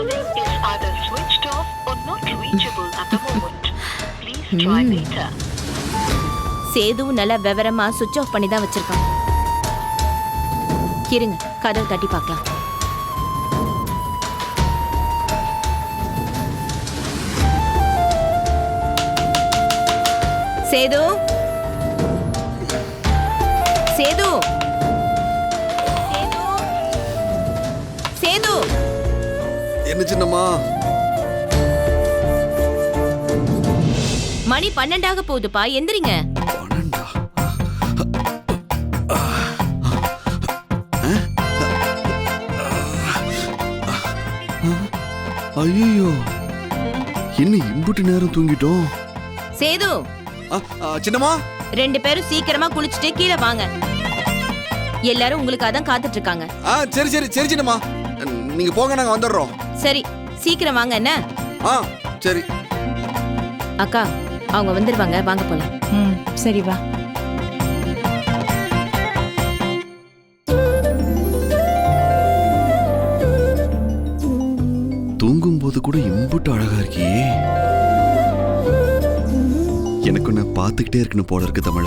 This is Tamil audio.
calling is either switched off or not reachable at the moment. Please try later. சேதுவும் நல்ல விவரமா சுவிட்ச் ஆஃப் பண்ணி தான் வச்சிருக்கான் இருங்க கதவு தட்டி பார்க்கலாம் சேது சேது என்ன சின்னம்மா? மணி பன்னெண்டாக போகுதுப்பா எந்திரிங்க. பன்னெண்டா? ஐயோ என்ன இம்புட்டு நேரம் தூங்கிட்டோம்? சேது சின்னம்மா? ரெண்டு பேரும் சீக்கிரமா குளிச்சுட்டு கீழே வாங்க. எல்லாரும் உங்களுக்காக தான் காத்துட்டு இருக்காங்க. சரி சரி சரி சின்னம்மா. நீங்க போங்க நாங்க வந்துடுறோம். சரி சீக்கிரம் வாங்க என்ன? ஆ சரி. அக்கா அவங்க வந்துருவாங்க வாங்க போலாம். ம் சரி வா. தூங்கும்போது கூட இம்புட்டு அழகா இருக்கியே. எனக்கு நான் பார்த்துக்கிட்டே இருக்கணும் போல இருக்கு தமிழ.